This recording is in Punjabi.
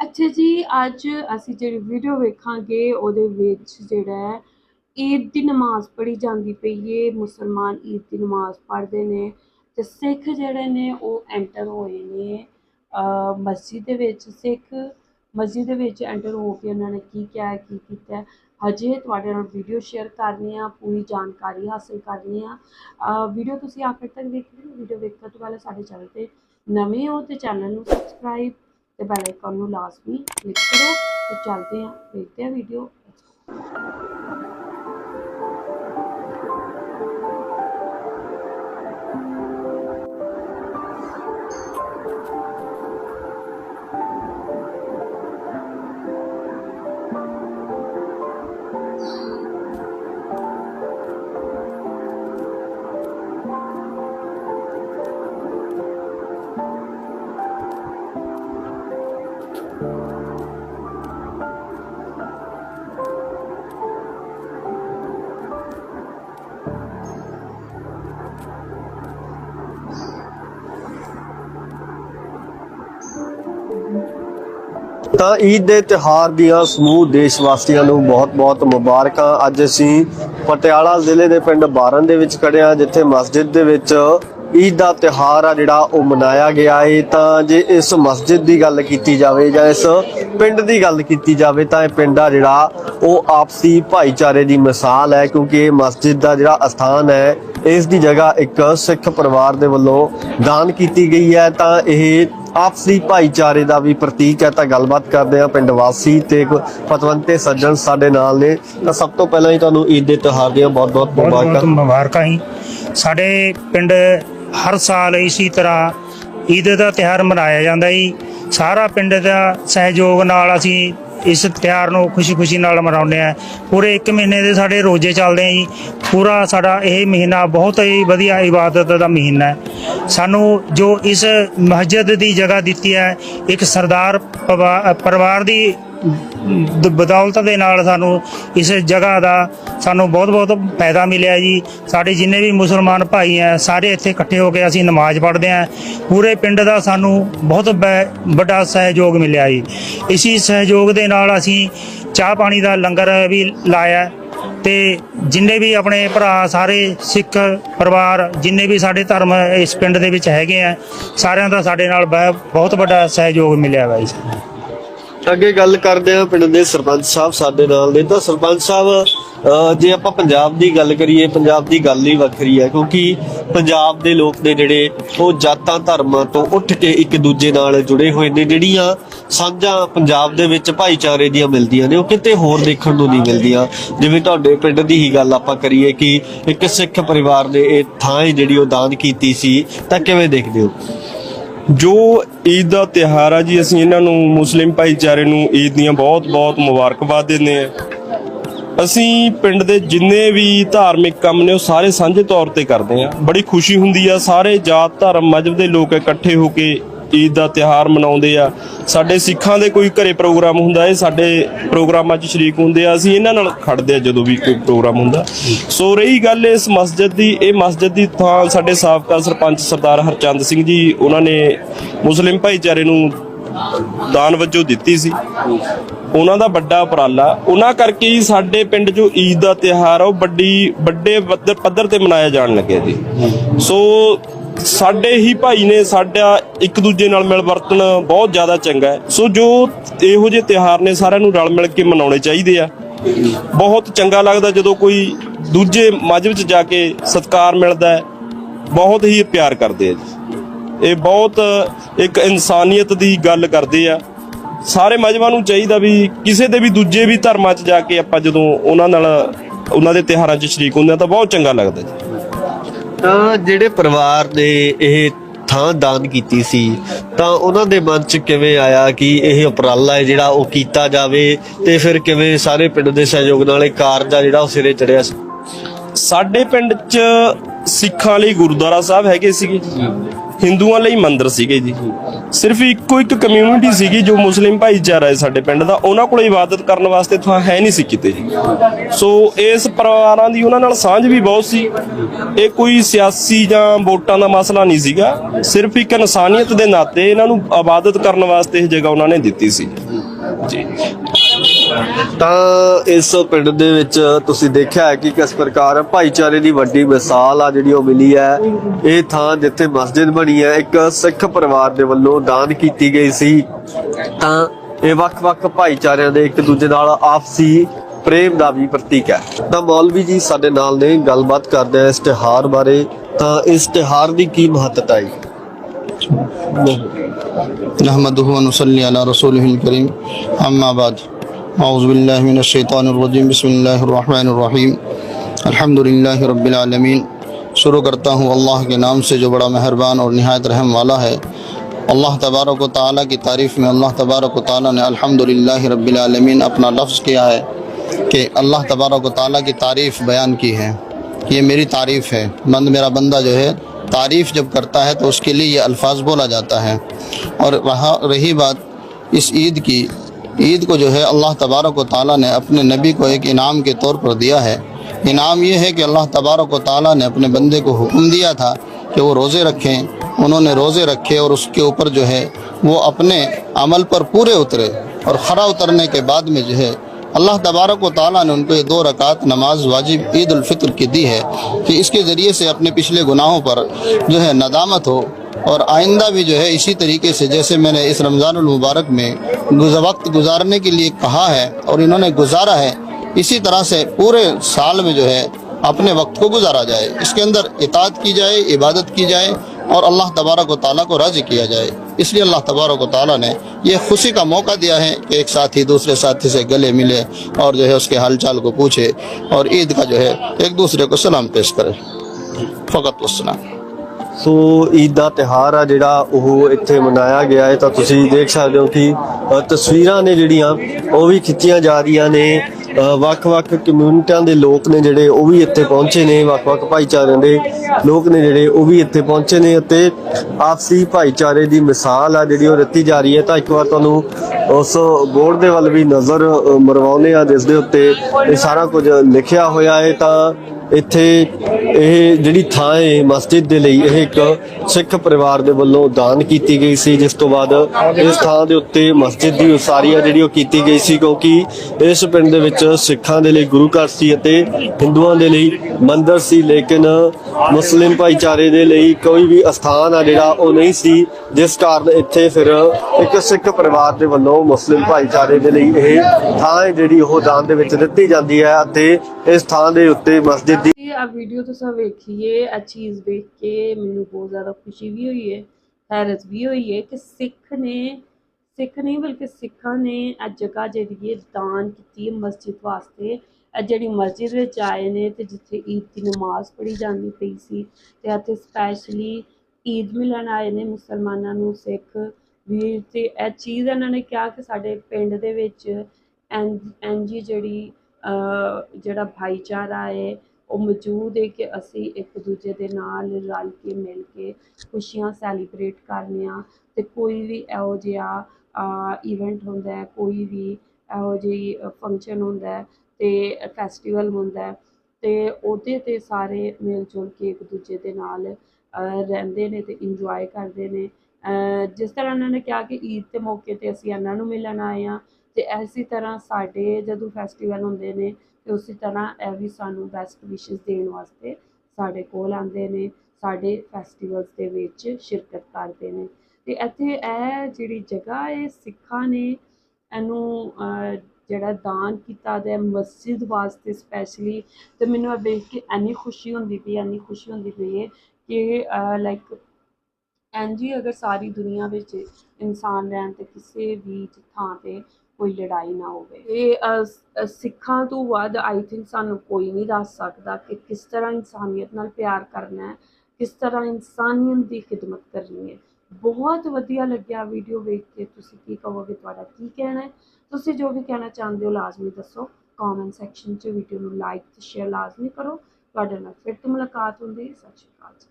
ਅੱਛਾ ਜੀ, ਅੱਜ ਅਸੀਂ ਜਿਹੜੀ ਵੀਡੀਓ ਵੇਖਾਂਗੇ, ਉਹਦੇ ਵਿੱਚ ਜਿਹੜਾ ਈਦ ਦੀ ਨਮਾਜ਼ ਪੜ੍ਹੀ ਜਾਂਦੀ ਪਈ ਏ, ਮੁਸਲਮਾਨ ਈਦ ਦੀ ਨਮਾਜ਼ ਪੜ੍ਹਦੇ ਨੇ ਤੇ ਸਿੱਖ ਜਿਹੜੇ ਨੇ, ਉਹ ਐਂਟਰ ਹੋਏ ਨੇ। ਮਸਜਿਦ ਦੇ ਵਿੱਚ ਸਿੱਖ, ਮਸਜਿਦ ਦੇ ਵਿੱਚ ਐਂਟਰ ਹੋ ਕੇ ਉਹਨਾਂ ਨੇ ਕੀ ਕਿਹਾ, ਕੀ ਕੀਤਾ? ਹਜੇ ਤੁਹਾਡੇ ਨਾਲ ਵੀਡੀਓ ਸ਼ੇਅਰ ਕਰਨੀ ਆ, ਪੂਰੀ ਜਾਣਕਾਰੀ ਹਾਸਲ ਕਰਨੀ ਆ। ਵੀਡੀਓ ਤੁਸੀਂ ਆਖਰ ਤੱਕ ਦੇਖਣੀ ਵੀਡੀਓ ਵੇਖਣ ਤੋਂ ਪਹਿਲਾਂ ਸਾਡੇ ਚੈਨਲ ਤੇ ਨਵੇਂ ਹੋ ਤੇ ਚੈਨਲ ਨੂੰ ਸਬਸਕ੍ਰਾਈਬ ਤੇ ਬੈਲ ਆਈਕਨ ਨੂੰ ਲਾਜ਼ਮੀ ਕਲਿੱਕ ਕਰੋ ਤੇ ਚੱਲਦੇ ਹਾਂ ਵੇਖਦੇ ਹਾਂ ਵੀਡੀਓ ਤਾਂ ਈਦ ਦੇ ਤਿਹਾਰ ਦੀਆਂ ਸਮੂਹ ਦੇਸ਼ ਵਾਸੀਆਂ ਨੂੰ ਬਹੁਤ-ਬਹੁਤ ਮੁਬਾਰਕਾਂ। ਅੱਜ ਅਸੀਂ ਪਟਿਆਲਾ ਜ਼ਿਲ੍ਹੇ ਦੇ ਪਿੰਡ ਬਾਰਨ ਦੇ ਵਿੱਚ ਖੜੇ ਹਾਂ, ਜਿੱਥੇ ਮਸਜਿਦ ਦੇ ਵਿੱਚ ਈਦ ਦਾ ਤਿਹਾਰ ਆ ਜਿਹੜਾ ਉਹ ਮਨਾਇਆ ਗਿਆ ਏ। ਤਾਂ ਜੇ ਇਸ ਮਸਜਿਦ ਦੀ ਗੱਲ ਕੀਤੀ ਜਾਵੇ ਜਾਂ ਇਸ ਪਿੰਡ ਦੀ ਗੱਲ ਕੀਤੀ ਜਾਵੇ, ਤਾਂ ਇਹ ਪਿੰਡ ਆ ਜਿਹੜਾ ਉਹ ਆਪਸੀ ਭਾਈਚਾਰੇ ਦੀ ਮਿਸਾਲ ਹੈ, ਕਿਉਂਕਿ ਇਹ ਮਸਜਿਦ ਦਾ ਜਿਹੜਾ ਅਸਥਾਨ ਹੈ, ਇਸ ਦੀ ਜਗ੍ਹਾ ਇੱਕ ਸਿੱਖ ਪਰਿਵਾਰ ਦੇ ਵੱਲੋਂ ਦਾਨ ਕੀਤੀ ਗਈ ਹੈ। ਤਾਂ ਇਹ ਆਪਸੀ ਭਾਈਚਾਰੇ ਦਾ ਵੀ ਪ੍ਰਤੀਕ ਹੈ ਤਾਂ ਗੱਲਬਾਤ ਕਰਦੇ ਹਾਂ ਪਿੰਡ ਵਾਸੀ ਤੇ ਇੱਕ ਪਤਵੰਤੇ ਸੱਜਣ ਸਾਡੇ ਨਾਲ ਨੇ। ਤਾਂ ਸਭ ਤੋਂ ਪਹਿਲਾਂ ਹੀ ਤੁਹਾਨੂੰ ਈਦ ਦੇ ਤਿਉਹਾਰ ਦੀਆਂ ਬਹੁਤ-ਬਹੁਤ ਬਹੁਤ ਬਹੁਤ ਮੁਬਾਰਕਾਂ। ਮੁਬਾਰਕਾਂ ਜੀ। ਸਾਡੇ ਪਿੰਡ ਹਰ ਸਾਲ ਇਸੇ ਤਰ੍ਹਾਂ ਈਦ ਦਾ ਤਿਉਹਾਰ ਮਨਾਇਆ ਜਾਂਦਾ ਜੀ। ਸਾਰਾ ਪਿੰਡ ਦਾ ਸਹਿਯੋਗ ਨਾਲ ਅਸੀਂ ਇਸ ਤਿਉਹਾਰ ਨੂੰ ਖੁਸ਼ੀ-ਖੁਸ਼ੀ ਨਾਲ ਮਨਾਉਂਦੇ ਆ ਪੂਰੇ 1 ਮਹੀਨੇ ਦੇ ਸਾਡੇ ਰੋਜ਼ੇ ਚੱਲਦੇ ਆ ਜੀ। ਪੂਰਾ ਸਾਡਾ ਇਹ ਮਹੀਨਾ ਬਹੁਤ ਹੀ ਵਧੀਆ ਇਬਾਦਤ ਦਾ ਮਹੀਨਾ ਹੈ। ਸਾਨੂੰ ਜੋ ਇਸ ਮਸਜਿਦ ਦੀ ਜਗ੍ਹਾ ਦਿੱਤੀ ਹੈ, ਇੱਕ ਸਰਦਾਰ ਪਵਾ- ਪਰਿਵਾਰ ਦੀ ਦ- ਬਦੌਲਤ ਦੇ ਨਾਲ ਸਾਨੂੰ ਇਸ ਜਗ੍ਹਾ ਦਾ ਸਾਨੂੰ ਬਹੁਤ ਬਹੁਤ ਫਾਇਦਾ ਮਿਲਿਆ ਜੀ। ਸਾਡੇ ਜਿੰਨੇ ਵੀ ਮੁਸਲਮਾਨ ਭਾਈ ਆ ਸਾਰੇ ਇੱਥੇ ਇਕੱਠੇ ਹੋ ਕੇ ਅਸੀਂ ਨਮਾਜ਼ ਪੜ੍ਹਦੇ ਆ ਪੂਰੇ ਪਿੰਡ ਦਾ ਸਾਨੂੰ ਬਹੁਤ ਬੈ- ਵੱਡਾ ਸਹਿਯੋਗ ਮਿਲਿਆ ਜੀ। ਇਸੀ ਸਹਿਯੋਗ ਦੇ ਨਾਲ ਅਸੀਂ ਚਾਹ ਪਾਣੀ ਦਾ ਲੰਗਰ ਵੀ ਲਾਇਆ। ਤੇ ਜਿੰਨੇ ਵੀ ਆਪਣੇ ਭਰਾ, ਸਾਰੇ ਸਿੱਖ ਪਰਿਵਾਰ, ਜਿੰਨੇ ਵੀ ਸਾਡੇ ਧਰਮ ਇਸ ਪਿੰਡ ਦੇ ਵਿੱਚ ਹੈਗੇ ਆ, ਸਾਰਿਆਂ ਦਾ ਸਾਡੇ ਨਾਲ ਬੈ- ਬਹੁਤ ਵੱਡਾ ਸਹਿਯੋਗ ਮਿਲਿਆ ਵਾ ਜੀ ਅੱਗੇ ਗੱਲ ਕਰਦੇ ਹਾਂ ਪਿੰਡ ਦੇ ਸਰਪੰਚ ਸਾਹਿਬ ਸਾਡੇ ਨਾਲ ਨੇ ਤਾਂ ਸਰਪੰਚ ਸਾਹਿਬ ਜੇ ਆਪਾਂ ਪੰਜਾਬ ਦੀ ਗੱਲ ਕਰੀਏ, ਪੰਜਾਬ ਦੀ ਗੱਲ ਹੀ ਵੱਖਰੀ ਹੈ ਕਿਉਂਕਿ ਪੰਜਾਬ ਦੇ ਲੋਕ ਨੇ ਜਿਹੜੇ, ਉਹ ਜਾਤਾਂ ਧਰਮਾਂ ਤੋਂ ਉੱਠ ਕੇ ਇੱਕ ਦੂਜੇ ਨਾਲ ਜੁੜੇ ਹੋਏ ਨੇ, ਜਿਹੜੀਆਂ ਸਾਂਝਾਂ ਪੰਜਾਬ ਦੇ ਵਿੱਚ ਭਾਈਚਾਰੇ ਦੀਆਂ ਮਿਲਦੀਆਂ ਨੇ, ਉਹ ਕਿਤੇ ਹੋਰ ਦੇਖਣ ਨੂੰ ਨਹੀਂ ਮਿਲਦੀਆਂ। ਜਿਵੇਂ ਤੁਹਾਡੇ ਪਿੰਡ ਦੀ ਹੀ ਗੱਲ ਆਪਾਂ ਕਰੀਏ ਕਿ ਇੱਕ ਸਿੱਖ ਪਰਿਵਾਰ ਨੇ ਇਹ ਥਾਂ ਹੀ ਜਿਹੜੀ ਉਹ ਦਾਨ ਕੀਤੀ ਸੀ, ਤਾਂ ਕਿਵੇਂ ਦੇਖਦੇ ਹੋ? ਜੋ ਈਦ ਦਾ ਤਿਹਾਰ ਆ ਜੀ, ਅਸੀਂ ਇਹਨਾਂ ਨੂੰ ਮੁਸਲਿਮ ਭਾਈਚਾਰੇ ਨੂੰ ਈਦ ਦੀਆਂ ਬਹੁਤ-ਬਹੁਤ ਮੁਬਾਰਕਬਾਦ ਦਿੰਦੇ ਆ ਅਸੀਂ ਪਿੰਡ ਦੇ ਜਿੰਨੇ ਵੀ ਧਾਰਮਿਕ ਕੰਮ ਨੇ, ਉਹ ਸਾਰੇ ਸਾਂਝੇ ਤੌਰ ਤੇ ਕਰਦੇ ਆ ਬੜੀ ਖੁਸ਼ੀ ਹੁੰਦੀ ਆ, ਸਾਰੇ ਜਾਤ, ਧਰਮ ਮਜਬ ਦੇ ਲੋਕ ਇਕੱਠੇ ਹੋ ਕੇ ਈਦ ਦਾ ਤਿਹਾਰ ਮਨਾਉਂਦੇ ਆ। ਸਾਡੇ ਸਿੱਖਾਂ ਦੇ ਕੋਈ ਘਰੇ ਪ੍ਰੋਗਰਾਮ ਹੁੰਦਾ ਇਹ ਸਾਡੇ ਪ੍ਰੋਗਰਾਮਾਂ 'ਚ ਸ਼ਰੀਕ ਹੁੰਦੇ ਆ, ਅਸੀਂ ਇਹਨਾਂ ਨਾਲ ਖੜਦੇ ਆ ਜਦੋਂ ਵੀ ਕੋਈ ਪ੍ਰੋਗਰਾਮ ਹੁੰਦਾ। ਸੋ ਰਹੀ ਗੱਲ ਇਸ ਮਸਜਿਦ ਦੀ, ਇਹ ਮਸਜਿਦ ਦੀ ਥਾਂ ਸਾਡੇ ਸਾਬਕਾ ਸਰਪੰਚ ਸਰਦਾਰ ਹਰਚੰਦ ਸਿੰਘ ਜੀ, ਉਹਨਾਂ ਨੇ ਮੁਸਲਿਮ ਭਾਈਚਾਰੇ ਨੂੰ ਦਾਨ ਵਜੋਂ ਦਿੱਤੀ ਸੀ। ਉਹਨਾਂ ਦਾ ਵੱਡਾ ਉਪਰਾਲਾ, ਉਹਨਾਂ ਕਰਕੇ ਹੀ ਸਾਡੇ ਪਿੰਡ 'ਚੋਂ ਈਦ ਦਾ ਤਿਉਹਾਰ ਆ, ਉਹ ਵੱਡੀ, ਵੱਡੇ ਪੱਧਰ ਪੱਧਰ ਤੇ ਮਨਾਇਆ ਜਾਣ ਲੱਗਿਆ ਜੀ। ਸੋ ਸਾਡੇ ਹੀ ਭਾਈ ਨੇ ਸਾਡਾ ਇੱਕ ਦੂਜੇ ਨਾਲ ਮਿਲ ਵਰਤਣ ਬਹੁਤ ਜ਼ਿਆਦਾ ਚੰਗਾ ਹੈ। ਸੋ ਜੋ ਇਹੋ ਜਿਹੇ ਤਿਉਹਾਰ ਨੇ ਸਾਰਿਆਂ ਨੂੰ ਰਲ ਮਿਲ ਕੇ ਮਨਾਉਣੇ ਚਾਹੀਦੇ ਆ। ਬਹੁਤ ਚੰਗਾ ਲੱਗਦਾ ਜਦੋਂ ਕੋਈ ਦੂਜੇ ਮਜਬ 'ਚ ਜਾ ਕੇ ਸਤਿਕਾਰ ਮਿਲਦਾ ਹੈ। ਬਹੁਤ ਹੀ ਪਿਆਰ ਕਰਦੇ ਆ ਜੀ। ਇਹ ਬਹੁਤ ਇੱਕ ਇਨਸਾਨੀਅਤ ਦੀ ਗੱਲ ਕਰਦੇ ਆ। ਸਾਰੇ ਮਜਬਾਂ ਨੂੰ ਚਾਹੀਦਾ ਵੀ ਕਿਸੇ ਦੇ ਵੀ ਦੂਜੇ ਵੀ ਧਰਮਾਂ 'ਚ ਜਾ ਕੇ ਆਪਾਂ ਜਦੋਂ ਉਹਨਾਂ ਨਾਲ, ਉਹਨਾਂ ਦੇ ਤਿਉਹਾਰਾਂ 'ਚ ਸ਼ਰੀਕ ਹੁੰਦੇ ਆ ਤਾਂ ਬਹੁਤ ਚੰਗਾ ਲੱਗਦਾ ਜੀ। ਤਾਂ ਜਿਹੜੇ ਪਰਿਵਾਰ ਨੇ ਇਹ ਥਾਂ ਦਾਨ ਕੀਤੀ ਸੀ, ਤਾਂ ਉਹਨਾਂ ਦੇ ਮਨ 'ਚ ਕਿਵੇਂ ਆਇਆ ਕਿ ਇਹ ਉਪਰਾਲਾ ਹੈ ਜਿਹੜਾ ਉਹ ਕੀਤਾ ਜਾਵੇ ਤੇ ਫਿਰ ਕਿਵੇਂ ਸਾਰੇ ਪਿੰਡ ਦੇ ਸਹਿਯੋਗ ਨਾਲ ਇਹ ਕਾਰਜ ਆ ਜਿਹੜਾ ਉਹ ਸਿਰੇ ਚੜਿਆ ਸੀ? ਸਾਡੇ ਪਿੰਡ 'ਚ ਸਿੱਖਾਂ ਲਈ ਗੁਰਦੁਆਰਾ ਸਾਹਿਬ ਹੈਗੇ ਸੀਗੇ। ਹਿੰਦੂਆਂ ਲਈ ਮੰਦਿਰ ਸੀਗੇ ਜੀ। ਸਿਰਫ ਇੱਕੋ ਇੱਕ ਕਮਿਊਨਿਟੀ ਸੀਗੀ ਜੋ ਮੁਸਲਿਮ ਭਾਈਚਾਰਾ ਹੈ ਸਾਡੇ ਪਿੰਡ ਦਾ। ਉਹਨਾਂ ਕੋਲ ਇਬਾਦਤ ਕਰਨ ਵਾਸਤੇ ਥਾਂ ਹੈ ਨਹੀਂ ਸੀ ਕਿਤੇ। ਸੋ ਇਸ ਪਰਿਵਾਰਾਂ ਦੀ ਉਹਨਾਂ ਨਾਲ ਸਾਂਝ ਵੀ ਬਹੁਤ ਸੀ। ਇਹ ਕੋਈ ਸਿਆਸੀ ਜਾਂ ਵੋਟਾਂ ਦਾ ਮਸਲਾ ਨਹੀਂ ਸੀਗਾ। ਸਿਰਫ ਇੱਕ ਇਨਸਾਨੀਅਤ ਦੇ ਨਾਤੇ ਇਹਨਾਂ ਨੂੰ ਇਬਾਦਤ ਕਰਨ ਵਾਸਤੇ ਇਹ ਜਗ੍ਹਾ ਉਹਨਾਂ ਨੇ ਦਿੱਤੀ ਸੀ। ਜੀ। ਤਾਂ ਇਸ ਪਿੰਡ ਦੇ ਵਿੱਚ ਤੁਸੀਂ ਦੇਖਿਆ ਹੈ ਕਿ ਕਿਸ ਪ੍ਰਕਾਰ ਭਾਈਚਾਰੇ ਦੀ ਵੱਡੀ ਮਿਸਾਲ ਆ ਜਿਹੜੀ ਉਹ ਮਿਲੀ ਹੈ। ਇਹ ਥਾਂ ਜਿੱਥੇ ਮਸਜਿਦ ਬਣੀ ਹੈ, ਇੱਕ ਸਿੱਖ ਪਰਿਵਾਰ ਦੇ ਵੱਲੋਂ ਦਾਨ ਕੀਤੀ ਗਈ ਸੀ। ਤਾਂ ਇਹ ਵੱਖ-ਵੱਖ ਭਾਈਚਾਰਿਆਂ ਦੇ ਇੱਕ ਦੂਜੇ ਨਾਲ ਆਪਸੀ ਪ੍ਰੇਮ ਦਾ ਵੀ ਪ੍ਰਤੀਕ ਹੈ। ਤਾਂ ਮੌਲਵੀ ਜੀ, ਸਾਡੇ ਨਾਲ ਨੇ, ਗੱਲਬਾਤ ਕਰਦੇ ਆ ਇਸ ਤਿਉਹਾਰ ਬਾਰੇ। ਤਾਂ ਇਸ ਤਿਉਹਾਰ ਦੀ ਕੀ ਮਹੱਤਤਾ ਹੈ? اعوذ باللہ من الشیطان الرجیم بسم اللہ الرحمن الرحیم الحمدللہ رب العالمین شروع کرتا ہوں اللہ کے نام سے جو بڑا مہربان اور نہایت رحم والا ہے. اللہ تبارک و تعالیٰ کی تعریف میں اللہ تبارک و تعالیٰ نے الحمد رب العالمین اپنا لفظ کیا ہے کہ اللہ تبارک و تعالیٰ کی تعریف بیان کی ہے. یہ میری تعریف ہے. بند میرا بندہ جو ہے، تعریف جب کرتا ہے تو اس کے لیے یہ الفاظ بولا جاتا ہے. اور رہا رہی بات اس عید کی عید کو جو ہے اللہ تبارک و تعالیٰ نے اپنے نبی کو ایک انعام کے طور پر دیا ہے۔ انعام یہ ہے کہ اللہ تبارک و تعالیٰ نے اپنے بندے کو حکم دیا تھا کہ وہ روزے رکھیں۔ انہوں نے روزے رکھے اور اس کے اوپر جو ہے وہ اپنے عمل پر پورے اترے اور خرا اترنے کے بعد میں جو ہے اللہ تبارک و تعالیٰ نے ان کو یہ دو رکعت نماز واجب عید الفطر کی دی ہے کہ اس کے ذریعے سے اپنے پچھلے گناہوں پر جو ہے ندامت ہو۔ اور آئندہ بھی جو ہے اسی طریقے سے جیسے میں نے اس رمضان المبارک میں وقت گزارنے کے لیے کہا ہے اور انہوں نے گزارا ہے، اسی طرح سے پورے سال میں جو ہے اپنے وقت کو گزارا جائے۔ اس کے اندر اطاعت کی جائے، عبادت کی جائے اور اللہ تبارک و تعالیٰ کو راضی کیا جائے۔ اس لیے اللہ تبارک و تعالیٰ نے یہ خوشی کا موقع دیا ہے کہ ایک ساتھی دوسرے ساتھی سے گلے ملے اور جو ہے اس کے حال چال کو پوچھے اور عید کا جو ہے ایک دوسرے کو سلام پیش کرے۔ فقط وسلام ਸੋ ਈਦ ਦਾ ਤਿਹਾਰ ਆ ਜਿਹੜਾ ਉਹ ਇੱਥੇ ਮਨਾਇਆ ਗਿਆ ਹੈ। ਤਾਂ ਤੁਸੀਂ ਦੇਖ ਸਕਦੇ ਹੋ ਕਿ ਤਸਵੀਰਾਂ ਨੇ ਜਿਹੜੀਆਂ ਉਹ ਵੀ ਖਿੱਚੀਆਂ ਜਾ ਰਹੀਆਂ ਨੇ। ਵੱਖ-ਵੱਖ ਕਮਿਊਨਿਟੀਆਂ ਦੇ ਲੋਕ ਨੇ ਜਿਹੜੇ ਉਹ ਵੀ ਇੱਥੇ ਪਹੁੰਚੇ ਨੇ। ਵੱਖ-ਵੱਖ ਭਾਈਚਾਰਿਆਂ ਦੇ ਲੋਕ ਨੇ ਜਿਹੜੇ ਉਹ ਵੀ ਇੱਥੇ ਪਹੁੰਚੇ ਨੇ ਅਤੇ ਆਪਸੀ ਭਾਈਚਾਰੇ ਦੀ ਮਿਸਾਲ ਆ ਜਿਹੜੀ ਉਹ ਦਿੱਤੀ ਜਾ ਰਹੀ ਹੈ। ਤਾਂ ਇੱਕ ਵਾਰ ਤੁਹਾਨੂੰ ਉਸ ਬੋਰਡ ਦੇ ਵੱਲ ਵੀ ਨਜ਼ਰ ਅ, ਮਰਵਾਉਂਦੇ ਆ ਜਿਸ ਦੇ ਉੱਤੇ ਇਹ ਸਾਰਾ ਕੁਝ ਲਿਖਿਆ ਹੋਇਆ ਹੈ। ਤਾਂ ਇੱਥੇ ਇਹ ਜਿਹੜੀ ਥਾਂ ਹੈ ਮਸਜਿਦ ਦੇ ਲਈ, ਇਹ ਇੱਕ ਸਿੱਖ ਪਰਿਵਾਰ ਦੇ ਵੱਲੋਂ ਦਾਨ ਕੀਤੀ ਗਈ ਸੀ, ਜਿਸ ਤੋਂ ਬਾਅਦ ਇਸ ਥਾਂ ਦੇ ਉੱਤੇ ਮਸਜਿਦ ਦੀ ਉਸਾਰੀ ਆ ਜਿਹੜੀ ਉਹ ਕੀਤੀ ਗਈ ਸੀ, ਕਿਉਂਕਿ ਇਸ ਪਿੰਡ ਦੇ ਵਿੱਚ ਸਿੱਖਾਂ ਦੇ ਲਈ ਗੁਰੂ ਘਰ ਸੀ ਅਤੇ ਹਿੰਦੂਆਂ ਦੇ ਲਈ ਮੰਦਰ ਸੀ, ਲੇਕਿਨ ਮੁਸਲਿਮ ਭਾਈਚਾਰੇ ਦੇ ਲਈ ਕੋਈ ਵੀ ਅਸਥਾਨ ਆ ਜਿਹੜਾ ਉਹ ਨਹੀਂ ਸੀ। ਜਿਸ ਕਾਰਨ ਇੱਥੇ ਫਿਰ ਇੱਕ ਸਿੱਖ ਪਰਿਵਾਰ ਦੇ ਵੱਲੋਂ ਮੁਸਲਿਮ ਭਾਈਚਾਰੇ ਦੇ ਲਈ ਇਹ ਥਾਂ ਜਿਹੜੀ ਉਹ ਦਾਨ ਦੇ ਵਿੱਚ ਦਿੱਤੀ ਜਾਂਦੀ ਹੈ ਅਤੇ ਇਸ ਥਾਂ ਦੇ ਉੱਤੇ ਮਸਜਿਦ ਦੀ ਆ ਵੀਡੀਓ ਤੁਸੀਂ ਵੇਖੀਏ, ਇਹ ਚੀਜ਼ ਵੇਖ ਕੇ ਮੈਨੂੰ ਬਹੁਤ ਜ਼ਿਆਦਾ ਖੁਸ਼ੀ ਵੀ ਹੋਈ ਹੈ ਹੈਰਤ ਵੀ ਹੋਈ ਹੈ ਕਿ ਸਿੱਖ ਨੇ, ਸਿੱਖ ਨਹੀਂ ਬਲਕਿ ਸਿੱਖਾਂ ਨੇ ਇਹ ਜਗ੍ਹਾ ਜਿਹੜੀ ਹੈ ਦਾਨ ਕੀਤੀ ਹੈ ਮਸਜਿਦ ਵਾਸਤੇ। ਜਿਹੜੀ ਮਸਜਿਦ ਵਿੱਚ ਆਏ ਨੇ ਤੇ ਜਿੱਥੇ ਈਦ ਦੀ ਨਮਾਜ਼ ਪੜ੍ਹੀ ਜਾਂਦੀ ਪਈ ਸੀ ਤੇ ਇੱਥੇ ਸਪੈਸ਼ਲੀ ਈਦ ਮਿਲਣ ਆਏ ਨੇ ਮੁਸਲਮਾਨਾਂ ਨੂੰ, ਸਿੱਖ ਵੀਰ ਤੇ ਇਹ ਚੀਜ਼ ਇਹਨਾਂ ਨੇ ਕਿਹਾ ਕਿ ਸਾਡੇ ਪਿੰਡ ਦੇ ਵਿੱਚ ਐਨ ਜੀ ਜਿਹੜੀ ਜਿਹੜਾ ਭਾਈਚਾਰਾ ਹੈ, ਉਹ ਮੌਜੂਦ ਹੈ ਕਿ ਅਸੀਂ ਇੱਕ ਦੂਜੇ ਦੇ ਨਾਲ ਰਲ ਕੇ, ਮਿਲ ਕੇ ਖੁਸ਼ੀਆਂ ਸੈਲੀਬ੍ਰੇਟ ਕਰਨੇ ਆ ਤੇ ਕੋਈ ਵੀ ਇਹੋ ਜਿਹਾ ਇਵੈਂਟ ਹੁੰਦਾ ਹੈ, ਕੋਈ ਵੀ ਇਹੋ ਜਿਹੀ ਫੰਕਸ਼ਨ ਹੁੰਦਾ ਹੈ ਤੇ ਫੈਸਟੀਵਲ ਹੁੰਦਾ ਹੈ ਤੇ ਉਹਦੇ ਤੇ ਸਾਰੇ ਮਿਲ ਜੁਲ ਕੇ ਇੱਕ ਦੂਜੇ ਦੇ ਨਾਲ ਰਹਿੰਦੇ ਨੇ ਤੇ ਇੰਜੋਏ ਕਰਦੇ ਨੇ। ਜਿਸ ਤਰ੍ਹਾਂ ਇਹਨਾਂ ਨੇ ਕਿਹਾ ਕਿ ਈਦ ਦੇ ਮੌਕੇ ਤੇ ਅਸੀਂ ਇਹਨਾਂ ਨੂੰ ਮਿਲਣ ਆਏ ਆ ਤੇ ਐਸੀ ਤਰ੍ਹਾਂ ਸਾਡੇ ਜਦੋਂ ਫੈਸਟੀਵਲ ਹੁੰਦੇ ਨੇ ਤੇ ਉਸੇ ਤਰ੍ਹਾਂ ਇਹ ਵੀ ਸਾਨੂੰ ਬੈਸਟ ਵਿਸ਼ੇਸ ਦੇਣ ਵਾਸਤੇ ਸਾਡੇ ਕੋਲ ਆਉਂਦੇ ਨੇ, ਸਾਡੇ ਫੈਸਟੀਵਲਸ ਦੇ ਵਿੱਚ ਸ਼ਿਰਕਤ ਕਰਦੇ ਨੇ। ਤੇ ਇੱਥੇ ਇਹ ਜਿਹੜੀ ਜਗ੍ਹਾ ਹੈ ਸਿੱਖਾਂ ਨੇ ਇਹਨੂੰ ਜਿਹੜਾ ਦਾਨ ਕੀਤਾ ਦਾ ਮਸਜਿਦ ਵਾਸਤੇ ਸਪੈਸ਼ਲੀ ਤੇ ਮੈਨੂੰ ਇਹ ਵੇਖ ਕੇ ਇੰਨੀ ਖੁਸ਼ੀ ਹੁੰਦੀ ਪਈ, ਇੰਨੀ ਖੁਸ਼ੀ ਹੁੰਦੀ ਪਈ ਹੈ ਕਿ ਲਾਈਕ ਐਂਜੀ ਅਗਰ ਸਾਰੀ ਦੁਨੀਆ ਵਿੱਚ ਇਨਸਾਨ ਰਹਿਣ ਤੇ ਕਿਸੇ ਵੀ ਥਾਂ ਤੇ ਕੋਈ ਲੜਾਈ ਨਾ ਹੋਵੇ ਇਹ ਸਿੱਖਾਂ ਤੋਂ ਵੱਧ ਆਈ ਥਿੰਕ ਸਾਨੂੰ ਕੋਈ ਨਹੀਂ ਦੱਸ ਸਕਦਾ ਕਿ ਕਿਸ ਤਰ੍ਹਾਂ ਇਨਸਾਨੀਅਤ ਨਾਲ ਪਿਆਰ ਕਰਨਾ ਹੈ, ਕਿਸ ਤਰ੍ਹਾਂ ਇਨਸਾਨੀਅਤ ਦੀ ਖਿਦਮਤ ਕਰਨੀ ਹੈ। ਬਹੁਤ ਵਧੀਆ ਲੱਗਿਆ ਵੀਡੀਓ ਵੇਖ ਕੇ, ਤੁਸੀਂ ਕੀ ਕਹੋਗੇ, ਤੁਹਾਡਾ ਕੀ ਕਹਿਣਾ ਹੈ? ਤੁਸੀਂ ਜੋ ਵੀ ਕਹਿਣਾ ਚਾਹੁੰਦੇ ਹੋ ਲਾਜ਼ਮੀ ਦੱਸੋ ਕਮੈਂਟ ਸੈਕਸ਼ਨ 'ਚ ਵੀਡੀਓ ਨੂੰ ਲਾਈਕ ਤੇ ਸ਼ੇਅਰ ਲਾਜ਼ਮੀ ਕਰੋ। ਤੁਹਾਡੇ ਨਾਲ ਫਿਰ ਤੋਂ ਮੁਲਾਕਾਤ ਹੁੰਦੀ ਹੈ, ਸਤਿ ਸ਼੍ਰੀ ਅਕਾਲ ਜੀ।